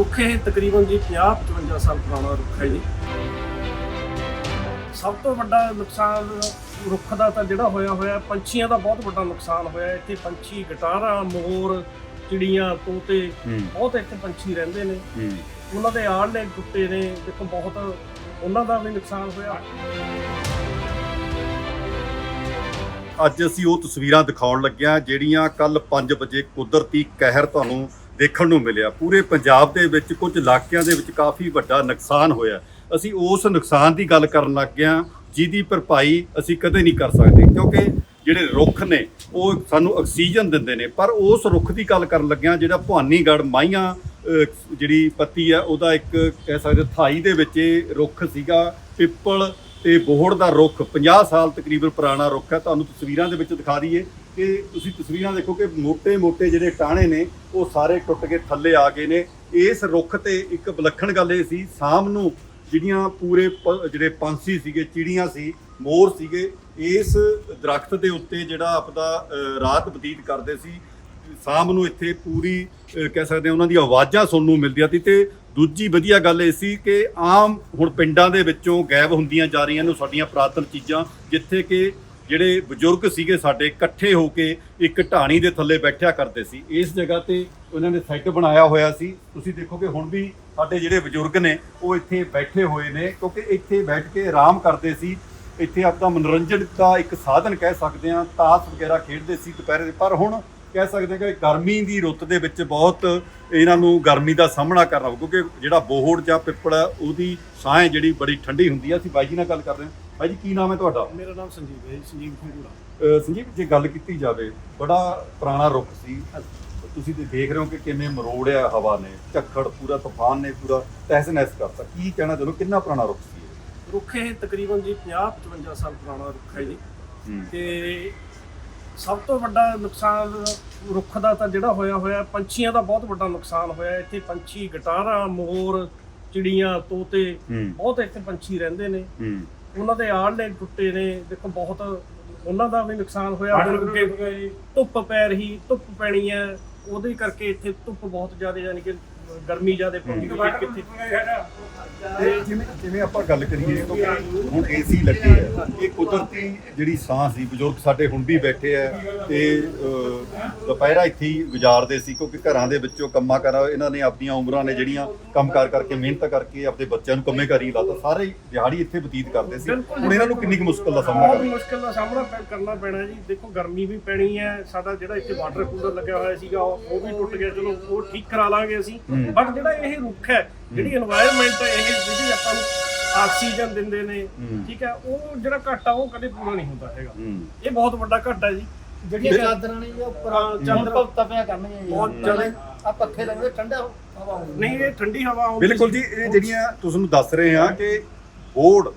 ਰੁੱਖ ਇਹ ਤਕਰੀਬਨ ਜੀ 50 55 ਸਾਲ ਪੁਰਾਣਾ ਰੁੱਖ ਹੈ ਜੀ। ਸਭ ਤੋਂ ਵੱਡਾ ਨੁਕਸਾਨ ਰੁੱਖ ਦਾ ਤਾਂ ਜਿਹੜਾ ਹੋਇਆ ਹੋਇਆ ਪੰਛੀਆਂ ਦਾ ਬਹੁਤ ਵੱਡਾ ਨੁਕਸਾਨ ਹੋਇਆ। ਇੱਥੇ ਪੰਛੀ ਗਟਾਰਾਂ ਮੋਰ ਚਿੜੀਆਂ ਤੋਤੇ ਬਹੁਤ ਇੱਥੇ ਪੰਛੀ ਰਹਿੰਦੇ ਨੇ। ਉਹਨਾਂ ਦੇ ਆਲ੍ਹਣੇ ਟੁੱਟੇ ਨੇ ਦੇਖੋ ਬਹੁਤ ਉਹਨਾਂ ਦਾ ਵੀ ਨੁਕਸਾਨ ਹੋਇਆ। ਅੱਜ ਅਸੀਂ ਉਹ ਤਸਵੀਰਾਂ ਦਿਖਾਉਣ ਲੱਗਿਆ ਜਿਹੜੀਆਂ ਕੱਲ 5 ਵਜੇ ਕੁਦਰਤੀ ਕਹਿਰ ਤੁਹਾਨੂੰ ਦੇਖਣ ਨੂੰ ਮਿਲਿਆ। ਪੂਰੇ ਪੰਜਾਬ ਦੇ ਵਿੱਚ ਕੁਝ ਇਲਾਕਿਆਂ ਦੇ ਵਿੱਚ ਕਾਫੀ ਵੱਡਾ ਨੁਕਸਾਨ ਹੋਇਆ। ਅਸੀਂ ਉਸ ਨੁਕਸਾਨ ਦੀ ਗੱਲ ਕਰਨ ਲੱਗ ਗਏ ਹਾਂ, ਜਿਹਦੀ ਭਰਪਾਈ ਅਸੀਂ ਕਦੇ ਨਹੀਂ ਕਰ ਸਕਦੇ, ਕਿਉਂਕਿ ਜਿਹੜੇ ਰੁੱਖ ਨੇ, ਉਹ ਸਾਨੂੰ ਆਕਸੀਜਨ ਦਿੰਦੇ ਨੇ। ਪਰ ਉਸ ਰੁੱਖ ਦੀ ਗੱਲ ਕਰਨ ਲੱਗਿਆਂ ਜਿਹੜਾ ਭਵਾਨੀਗੜ੍ਹ ਮਾਈਆਂ ਜਿਹੜੀ ਪੱਤੀ ਆ ਉਹਦਾ ਇੱਕ ਕਹਿ ਸਕਦੇ ਥਾਈ ਦੇ ਵਿੱਚ ਇਹ ਰੁੱਖ ਸੀਗਾ। ਪਿੱਪਲ ਤੇ ਬੋਹੜ ਦਾ ਰੁੱਖ 50 ਸਾਲ ਤਕਰੀਬਨ ਪੁਰਾਣਾ ਰੁੱਖ ਹੈ। ਤੁਹਾਨੂੰ ਤਸਵੀਰਾਂ ਦੇ ਵਿੱਚ ਦਿਖਾ ਦਈਏ। ਕਿ ਤੁਸੀਂ ਤਸਵੀਰਾਂ ਦੇਖੋ ਕਿ ਮੋٹے-ਮੋٹے ਜਿਹੜੇ ਟਾਣੇ ਨੇ, ਉਹ ਸਾਰੇ ਟੁੱਟ ਕੇ ਥੱਲੇ ਆ ਗਏ ਨੇ। ਇਸ ਰੁੱਖ ਤੇ ਇੱਕ ਵਿਲੱਖਣ ਗੱਲ ਇਹ ਸੀ, ਸ਼ਾਮ ਨੂੰ ਜਿਹੜੀਆਂ ਪੂਰੇ ਜਿਹੜੇ ਪੰਛੀ ਸੀਗੇ, ਚਿੜੀਆਂ ਸੀ, ਮੋਰ ਸੀਗੇ, ਇਸ ਦਰਖਤ ਦੇ ਉੱਤੇ ਜਿਹੜਾ ਆਪਦਾ ਰਾਤ ਬਤੀਤ ਕਰਦੇ ਸੀ, ਸ਼ਾਮ ਨੂੰ ਇੱਥੇ ਪੂਰੀ ਕਹਿ ਸਕਦੇ ਉਹਨਾਂ ਦੀ ਆਵਾਜ਼ਾਂ ਸੁਣਨ ਨੂੰ ਮਿਲਦੀਆਂ ਸੀ ਤੇ ਦੂਜੀ ਵਧੀਆ ਗੱਲ ਇਹ ਸੀ ਕਿ ਆਮ ਹੁਣ ਪਿੰਡਾਂ ਦੇ ਵਿੱਚੋਂ ਗਾਇਬ ਹੁੰਦੀਆਂ ਜਾ ਰਹੀਆਂ ਨੇ ਸਾਡੀਆਂ ਪ੍ਰਾਤਨ ਚੀਜ਼ਾਂ, ਜਿੱਥੇ ਕਿ ਜਿਹੜੇ ਬਜ਼ੁਰਗ ਸੀਗੇ ਸਾਡੇ ਇਕੱਠੇ ਹੋ ਕੇ ਇੱਕ ਢਾਣੀ ਦੇ ਥੱਲੇ ਬੈਠਿਆ ਕਰਦੇ ਸੀ। ਇਸ ਜਗ੍ਹਾ ਤੇ ਉਹਨਾਂ ਨੇ ਸੈੱਟ ਬਣਾਇਆ ਹੋਇਆ ਸੀ। ਤੁਸੀਂ ਦੇਖੋਗੇ ਹੁਣ ਵੀ ਸਾਡੇ ਜਿਹੜੇ ਬਜ਼ੁਰਗ ਨੇ, ਉਹ ਇੱਥੇ ਬੈਠੇ ਹੋਏ ਨੇ ਕਿਉਂਕਿ ਇੱਥੇ ਬੈਠ ਕੇ ਆਰਾਮ ਕਰਦੇ ਸੀ। ਇੱਥੇ ਆਪਦਾ ਮਨੋਰੰਜਨ ਦਾ ਇੱਕ ਸਾਧਨ ਕਹਿ ਸਕਦੇ ਹਾਂ। ਤਾਸ਼ ਵਗੈਰਾ ਖੇਡਦੇ ਸੀ ਦੁਪਹਿਰੇ। ਦੇ ਪਰ ਹੁਣ ਕਹਿ ਸਕਦੇ ਹਾਂ ਕਿ ਗਰਮੀ ਦੀ ਰੁੱਤ ਦੇ ਵਿੱਚ ਬਹੁਤ ਇਹਨਾਂ ਨੂੰ ਗਰਮੀ ਦਾ ਸਾਹਮਣਾ ਕਰਨਾ ਪਊ ਕਿਉਂਕਿ ਜਿਹੜਾ ਬੋਹੜ ਜਾਂ ਪਿੱਪਲ ਹੈ, ਉਹਦੀ ਛਾਂ ਜਿਹੜੀ ਬੜੀ ਠੰਡੀ ਹੁੰਦੀ ਹੈ। ਅਸੀਂ ਬਾਈ ਜੀ ਨਾਲ ਗੱਲ ਕਰ ਰਹੇ ਹਾਂ। ਬਾਈ ਜੀ ਕੀ ਨਾਮ ਹੈ ਤੁਹਾਡਾ? ਮੇਰਾ ਨਾਮ ਸੰਜੀਵ ਹੈ ਜੀ, ਸੰਜੀਵ ਅਹ ਸੰਜੀਵ ਜੇ ਗੱਲ ਕੀਤੀ ਜਾਵੇ ਬੜਾ ਪੁਰਾਣਾ ਰੁੱਖ ਸੀ। ਤੁਸੀਂ ਤੇ ਦੇਖ ਰਹੇ ਹੋ ਕਿ ਕਿਵੇਂ ਮਰੋੜਿਆ ਹਵਾ ਨੇ ਝੱਖੜ ਪੂਰਾ ਤੂਫਾਨ ਨੇ ਪੂਰਾ ਤਹਿਸ ਨਹਿਸ ਕਰਤਾ। ਕੀ ਕਹਿਣਾ ਚਾਹੁੰਦੇ ਹੋ? ਕਿੰਨਾ ਪੁਰਾਣਾ ਰੁੱਖ ਸੀ? ਰੁੱਖ ਇਹ ਤਕਰੀਬਨ ਜੀ 50 55 ਸਾਲ ਪੁਰਾਣਾ ਰੁੱਖ ਹੈ ਜੀ। ਤੇ ਸਭ ਤੋਂ ਵੱਡਾ ਨੁਕਸਾਨ ਰੁੱਖ ਦਾ ਤਾਂ ਜਿਹੜਾ ਹੋਇਆ ਹੋਇਆ ਪੰਛੀਆਂ ਦਾ ਬਹੁਤ ਵੱਡਾ ਨੁਕਸਾਨ ਹੋਇਆ। ਇੱਥੇ ਪੰਛੀ ਗਟਾਰਾਂ ਮੋਰ ਚਿੜੀਆਂ ਤੋਤੇ ਹੂੰ। ਬਹੁਤ ਇੱਥੇ ਪੰਛੀ ਰਹਿੰਦੇ ਨੇ। ਹੂੰ। ਉਹਨਾਂ ਦੇ ਆਲ੍ਹਣੇ ਟੁੱਟੇ ਨੇ ਦੇਖੋ ਬਹੁਤ ਉਹਨਾਂ ਦਾ ਵੀ ਨੁਕਸਾਨ ਹੋਇਆ ਅੱਗੇ ਧੁੱਪ ਪੈ ਰਹੀ ਧੁੱਪ ਪੈਣੀ ਹੈ ਉਹਦੇ ਕਰਕੇ ਇੱਥੇ ਧੁੱਪ ਬਹੁਤ ਜ਼ਿਆਦਾ ਯਾਨੀ ਕਿ ਗਰਮੀ ਜ਼ਿਆਦਾ ਪੈਂਦੀ ਹੈ ਕਿੱਥੇ ਤੇ ਜਿਵੇਂ ਜਿਵੇਂ ਆਪਾਂ ਗੱਲ ਕਰੀਏ ਕਿਉਂਕਿ ਹੁਣ ਏਸੀ ਲੱਗੇ ਆ ਇਹ ਕੁਦਰਤੀ ਜਿਹੜੀ ਸਾਹ ਸੀ ਬਜ਼ੁਰਗ ਸਾਡੇ ਹੁਣ ਵੀ ਬੈਠੇ ਆ ਤੇ ਦੁਪਹਿਰਾ ਇੱਥੇ ਹੀ ਗੁਜ਼ਾਰਦੇ ਸੀ ਕਿਉਂਕਿ ਘਰਾਂ ਦੇ ਵਿੱਚੋਂ ਕੰਮਾਂ ਕਰਾ ਇਹਨਾਂ ਨੇ ਆਪਣੀਆਂ ਉਮਰਾਂ ਨੇ ਜਿਹੜੀਆਂ ਕੰਮ ਕਾਰ ਕਰਕੇ ਮਿਹਨਤ ਕਰਕੇ ਆਪਣੇ ਬੱਚਿਆਂ ਨੂੰ ਕੰਮੇ ਕਰੀ ਲਾਤਾ ਸਾਰੇ ਹੀ ਦਿਹਾੜੀ ਇੱਥੇ ਬਤੀਤ ਕਰਦੇ ਸੀ। ਹੁਣ ਇਹਨਾਂ ਨੂੰ ਕਿੰਨੀ ਕੁ ਮੁਸ਼ਕਲ ਦਾ ਸਾਹਮਣਾ ਕਰਨਾ ਮੁਸ਼ਕਲ ਦਾ ਸਾਹਮਣਾ ਕਰਨਾ ਪੈਣਾ ਜੀ। ਦੇਖੋ ਗਰਮੀ ਵੀ ਪੈਣੀ ਹੈ ਸਾਡਾ ਜਿਹੜਾ ਇੱਥੇ ਵਾਟਰ ਕੂਲਰ ਲੱਗਿਆ ਹੋਇਆ ਸੀਗਾ ਉਹ ਵੀ ਟੁੱਟ ਗਿਆ ਚਲੋ ਉਹ ਠੀਕ ਕਰਾ ਲਾਂਗੇ ਅਸੀਂ। ਬਟ ਜਿਹੜਾ ਇਹ ਰੁੱਖ ਹੈ ਜਿਹੜੀ এনवायरमेंਟ ਹੈ ਇਹ ਜਿਹੜੀ ਆਪਾਂ ਨੂੰ ਆਕਸੀਜਨ ਦਿੰਦੇ ਨੇ ਠੀਕ ਹੈ ਉਹ ਜਿਹੜਾ ਘਾਟਾ ਉਹ ਕਦੇ ਪੂਰਾ ਨਹੀਂ ਹੁੰਦਾ ਹੈਗਾ। ਇਹ ਬਹੁਤ ਵੱਡਾ ਘਾਟਾ ਜੀ ਜਿਹੜੀਆਂ ਚਾਦਰਾਂ ਨੇ ਉੱਪਰ ਚਾਦਰ ਤਪਿਆ ਕਰਨੀਆਂ ਬਹੁਤ ਚਲੇ ਆ ਪੱਖੇ ਲੱਗਦੇ ਠੰਡਾ ਹਵਾ ਨਹੀਂ ਇਹ ਠੰਡੀ ਹਵਾ ਆਉਂਦੀ ਬਿਲਕੁਲ ਜੀ ਇਹ ਜਿਹੜੀਆਂ ਤੁਹਾਨੂੰ ਦੱਸ ਰਹੇ ਆ ਕਿ ਬੋਰਡ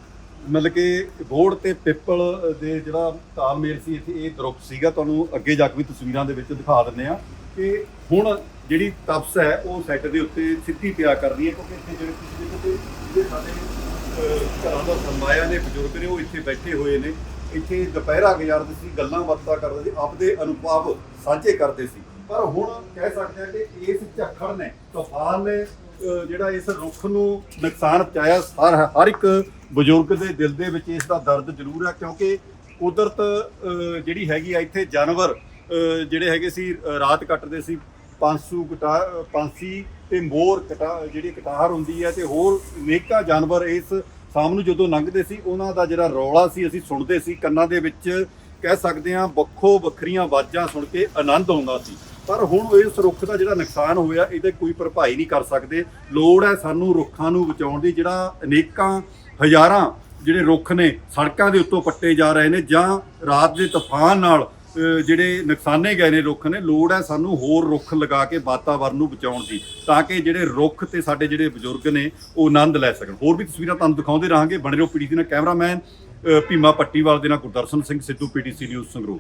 ਮਤਲਬ ਕਿ ਬੋਰਡ ਤੇ ਪਿੱਪਲ ਦੇ ਜਿਹੜਾ ਤਾਲਮੇਲ ਸੀ ਇੱਥੇ ਇਹ ਦਰੁਪ ਸੀਗਾ। ਤੁਹਾਨੂੰ ਅੱਗੇ ਜਾ ਕੇ ਵੀ ਤਸਵੀਰਾਂ ਦੇ ਵਿੱਚ ਦਿਖਾ ਦਿੰਨੇ ਆ ਕਿ ਹੁਣ ਜਿਹੜੀ ਤਪਸ ਹੈ, ਉਹ ਸੈੱਟ ਦੇ ਉੱਤੇ ਸਿੱਧੀ ਪਿਆ ਕਰ ਰਹੀ ਹੈ, ਕਿਉਂਕਿ ਇੱਥੇ ਜਿਹੜੇ ਤੁਸੀਂ ਦੇਖੋ ਕਿ ਜਿਹੜੇ ਸਾਡੇ ਘਰਾਂ ਦਾ ਸਰਮਾਇਆ ਨੇ, ਬਜ਼ੁਰਗ ਨੇ, ਉਹ ਇੱਥੇ ਬੈਠੇ ਹੋਏ ਨੇ। ਇੱਥੇ ਦੁਪਹਿਰਾ ਗੁਜ਼ਾਰਦੇ ਸੀ, ਗੱਲਾਂ ਬਾਤਾਂ ਕਰਦੇ ਸੀ, ਆਪਦੇ ਅਨੁਭਵ ਸਾਂਝੇ ਕਰਦੇ ਸੀ। ਪਰ ਹੁਣ ਕਹਿ ਸਕਦੇ ਆ ਕਿ ਇਸ ਝੱਖੜ ਨੇ, ਤੂਫਾਨ ਨੇ ਜਿਹੜਾ ਇਸ ਰੁੱਖ ਨੂੰ ਨੁਕਸਾਨ ਪਹੁੰਚਾਇਆ, ਹਰ ਹਰ ਇੱਕ ਬਜ਼ੁਰਗ ਦੇ ਦਿਲ ਦੇ ਵਿੱਚ ਇਸ ਦਾ ਦਰਦ ਜ਼ਰੂਰ ਹੈ, ਕਿਉਂਕਿ ਕੁਦਰਤ ਜਿਹੜੀ ਹੈਗੀ ਆ ਇੱਥੇ ਜਾਨਵਰ ਜਿਹੜੇ ਹੈਗੇ ਸੀ ਰਾਤ ਕੱਟਦੇ ਸੀ ਪੰਸੂ ਕਟਾ ਪੰਸੀ ਪੰਛੀ ਤੇ ਮੋਰ ਕਟਾ, ਜਿਹੜੀ ਕਟਾਹਰ ਹੁੰਦੀ ਹੈ ਤੇ ਹੋਰ ਅਨੇਕਾਂ ਜਾਨਵਰ ਇਸ ਸ਼ਾਮ ਨੂੰ ਜਦੋਂ ਲੰਘਦੇ ਸੀ, ਉਹਨਾਂ ਦਾ ਜਿਹੜਾ ਰੌਲਾ ਸੀ, ਅਸੀਂ ਸੁਣਦੇ ਸੀ, ਕੰਨਾਂ ਦੇ ਵਿੱਚ ਕਹਿ ਸਕਦੇ ਹਾਂ ਵੱਖੋ ਵੱਖਰੀਆਂ ਆਵਾਜ਼ਾਂ ਸੁਣ ਕੇ ਆਨੰਦ ਆਉਂਦਾ ਸੀ। ਪਰ ਹੁਣ ਇਸ ਰੁੱਖ ਦਾ ਜਿਹੜਾ ਨੁਕਸਾਨ ਹੋਇਆ, ਇਹਦੇ ਕੋਈ ਭਰਪਾਈ ਨਹੀਂ ਕਰ ਸਕਦੇ। ਲੋੜ ਹੈ ਸਾਨੂੰ ਰੁੱਖਾਂ ਨੂੰ ਬਚਾਉਣ ਦੀ, ਜਿਹੜਾ ਅਨੇਕਾਂ ਹਜ਼ਾਰਾਂ ਜਿਹੜੇ ਰੁੱਖ ਨੇ, ਸੜਕਾਂ ਦੇ ਉੱਤੋਂ ਪੱਟੇ ਜਾ ਰਹੇ ਨੇ ਜਾਂ ਰਾਤ ਦੇ ਤੂਫਾਨ ਨਾਲ ਜਿਹੜੇ ਨੁਕਸਾਨੇ ਗਏ ਨੇ ਰੁੱਖ ਨੇ, ਲੋੜ ਹੈ ਸਾਨੂੰ ਹੋਰ ਰੁੱਖ ਲਗਾ ਕੇ ਵਾਤਾਵਰਨ ਨੂੰ ਬਚਾਉਣ ਦੀ, ਤਾਂ ਕਿ ਜਿਹੜੇ ਰੁੱਖ ਤੇ ਸਾਡੇ ਜਿਹੜੇ ਬਜ਼ੁਰਗ ਨੇ, ਉਹ ਆਨੰਦ ਲੈ ਸਕਣ। ਹੋਰ ਵੀ ਤਸਵੀਰਾਂ ਤੁਹਾਨੂੰ ਦਿਖਾਉਂਦੇ ਰਹਾਂਗੇ। ਬਣੇ ਰਹੋ ਪੀਡੀਸੀ ਨਾਲ ਕੈਮਰਾਮੈਨ ਭੀਮਾ ਪੱਟੀਵਾਲ ਦੇ ਨਾਲ ਗੁਰਦਰਸ਼ਨ ਸਿੰਘ, ਸਿੱਧੂ ਪੀਡੀਸੀ ਨਿਊਜ਼ ਸੰਗਰੂਰ।